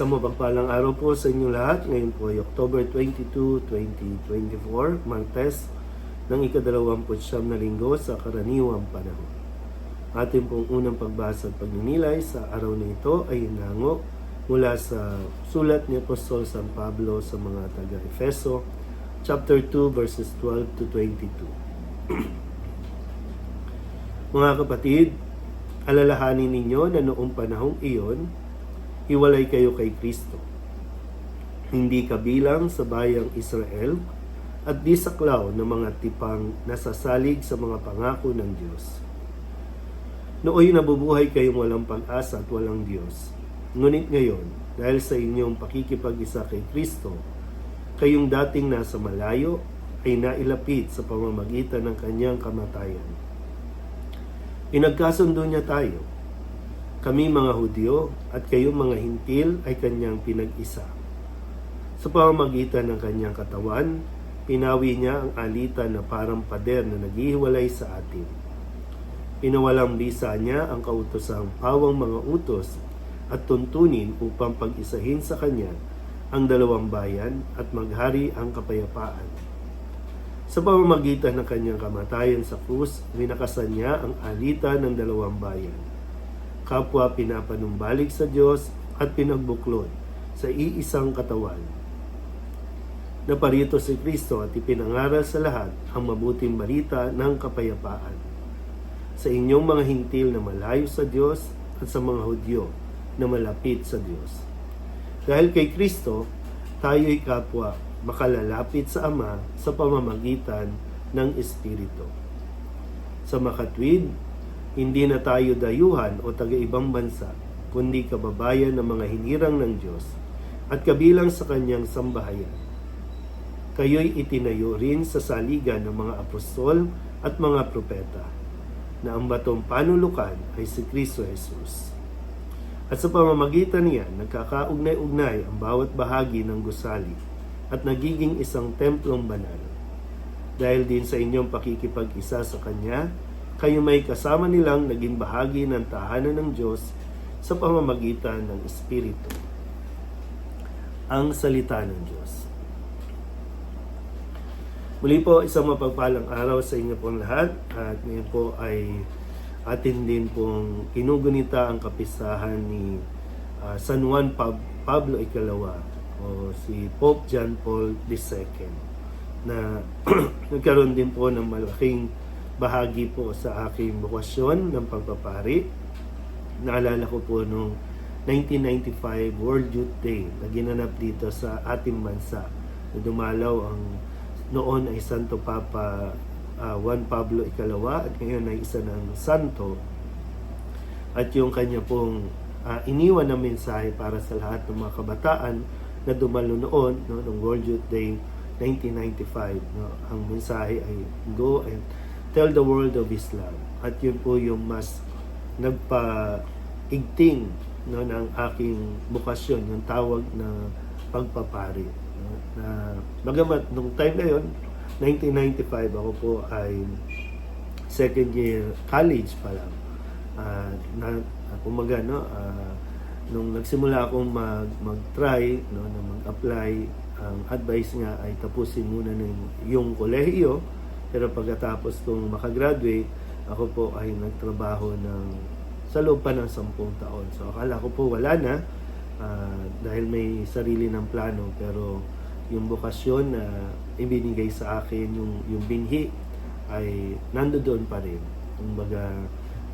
Sa mapagpalang araw po sa inyo lahat. Ngayon po ay October 22, 2024, Martes, ng ikadalawamput siyam na linggo sa karaniwang panahon. Ating pong unang pagbasa at pagninilay sa araw na ito ay hinango mula sa sulat ni Apostol San Pablo sa mga taga-Efeso, chapter 2, verses 12 to 22. mga kapatid, alalahanin ninyo na noong panahong iyon, hiwalay kayo kay Kristo. Hindi kabilang sa bayang Israel at di saklaw ng mga tipang nasasalig sa mga pangako ng Diyos. Nooy nabubuhay kayong walang pag-asa at walang Diyos. Ngunit ngayon, dahil sa inyong pakikipag-isa kay Kristo, kayong dating nasa malayo ay nailapit sa pamamagitan ng kanyang kamatayan. Pinagkasundo niya tayo kami mga Hudyo at kayong mga Hintil ay kanyang pinag-isa. Sa pamamagitan ng kanyang katawan, pinawi niya ang alitan na parang pader na naghihiwalay sa atin. Pinawalang bisa niya ang kautosang pawang mga utos at tuntunin upang pag-isahin sa kanya ang dalawang bayan at maghari ang kapayapaan. Sa pamamagitan ng kanyang kamatayan sa krus, winakasan niya ang alitan ng dalawang bayan kapwa pinapanumbalik sa Diyos at pinagbuklod sa iisang katawan. Naparito si Kristo at ipinangaral sa lahat ang mabuting balita ng kapayapaan. Sa inyong mga hintil na malayo sa Diyos at sa mga Hudyo na malapit sa Diyos. Dahil kay Kristo, tayo'y kapwa makalalapit sa Ama sa pamamagitan ng Espiritu. Sa makatwid, hindi na tayo dayuhan o taga-ibang bansa, kundi kababayan ng mga hinirang ng Diyos at kabilang sa kanyang sambahayan. Kayo'y itinayo rin sa saligan ng mga apostol at mga propeta, na ang batong panulukan ay si Kristo Jesus. At sa pamamagitan niya, nagkakaugnay-ugnay ang bawat bahagi ng gusali at nagiging isang templong banal. Dahil din sa inyong pakikipag-isa sa Kanya, kayo may kasama nilang naging bahagi ng tahanan ng Diyos sa pamamagitan ng Espiritu. Ang Salita ng Diyos. Muli po, isang mapagpalang araw sa inyo pong lahat at ngayon po ay atin din pong kinugunita ang kapisahan ni uh, San Juan Pab- Pablo Ikalawa o si Pope John Paul II na nagkaroon din po ng malaking bahagi po sa aking bukasyon ng pagpapari. Naalala ko po nung 1995 World Youth Day na ginanap dito sa ating bansa. Dumalaw ang noon ay Santo Papa uh, Juan Pablo Ikalawa at ngayon ay isa ng santo. At yung kanya pong uh, iniwan na mensahe para sa lahat ng mga kabataan na dumalo noon, no, ng World Youth Day 1995. No, ang mensahe ay go and tell the world of Islam. At yun po yung mas nagpa-igting no, ng aking bukasyon, yung tawag na pagpapari. No, na, bagamat nung time na yun, 1995, ako po ay second year college pa lang. Uh, na, kumaga, no, uh, nung nagsimula akong mag, mag-try, no, na mag-apply, ang advice nga ay tapusin muna ng yung kolehiyo, pero pagkatapos kong makagraduate, ako po ay nagtrabaho ng sa loob pa ng sampung taon. So akala ko po wala na uh, dahil may sarili ng plano pero yung bokasyon na ibinigay sa akin, yung, yung binhi ay nandoon pa rin. Kumbaga,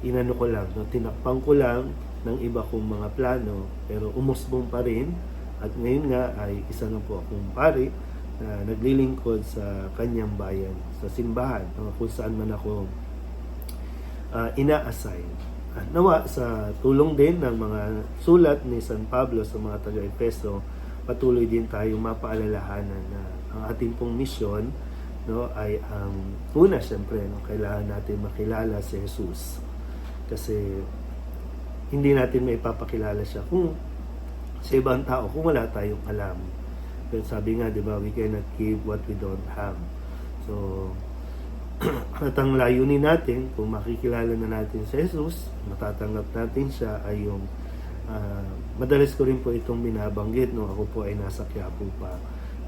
inano ko lang, no, tinakpang ko lang ng iba kong mga plano pero umusbong pa rin at ngayon nga ay isa na po akong pari na naglilingkod sa kanyang bayan, sa simbahan, no, kung saan man ako uh, ina-assign. At nawa sa tulong din ng mga sulat ni San Pablo sa mga taga-Efeso, patuloy din tayong mapaalalahanan na ang ating pong misyon no, ay ang una siyempre, no, kailangan natin makilala si Jesus. Kasi hindi natin may papakilala siya kung sa ibang tao kung wala tayong alam sabi nga, di ba, we cannot give what we don't have. So, at ang layunin natin, kung makikilala na natin si Jesus, matatanggap natin siya ay yung uh, madalas ko rin po itong binabanggit nung ako po ay nasa Quiapo pa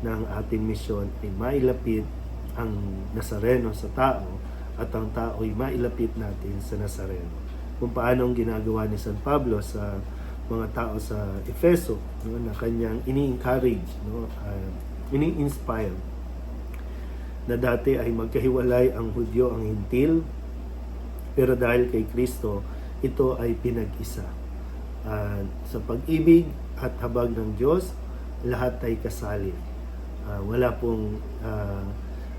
ng ating misyon ay mailapit ang Nazareno sa tao at ang tao ay mailapit natin sa Nazareno. Kung paano ang ginagawa ni San Pablo sa mga tao sa Efeso no, na kanyang ini-encourage, no, uh, ini-inspire na dati ay magkahiwalay ang Hudyo, ang Hintil, pero dahil kay Kristo, ito ay pinag-isa. At sa pag-ibig at habag ng Diyos, lahat ay kasali. Ah, wala pong ah,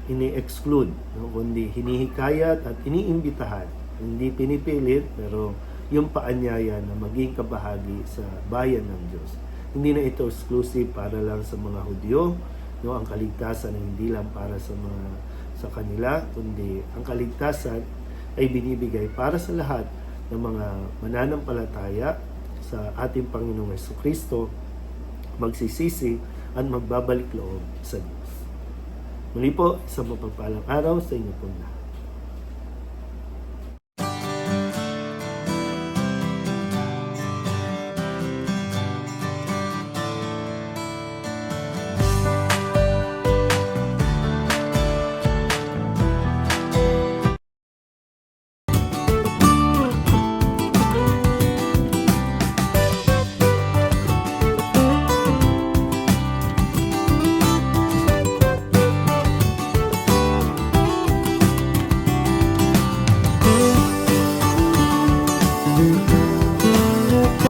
ini-exclude, no? kundi hinihikayat at iniimbitahan. Hindi pinipilit, pero yung paanyaya na maging kabahagi sa bayan ng Diyos. Hindi na ito exclusive para lang sa mga Hudyo, no ang kaligtasan ay hindi lang para sa mga sa kanila kundi ang kaligtasan ay binibigay para sa lahat ng mga mananampalataya sa ating Panginoong Heso Kristo magsisisi at magbabalik loob sa Diyos. Muli po, isang mapagpalang araw sa inyo po lahat.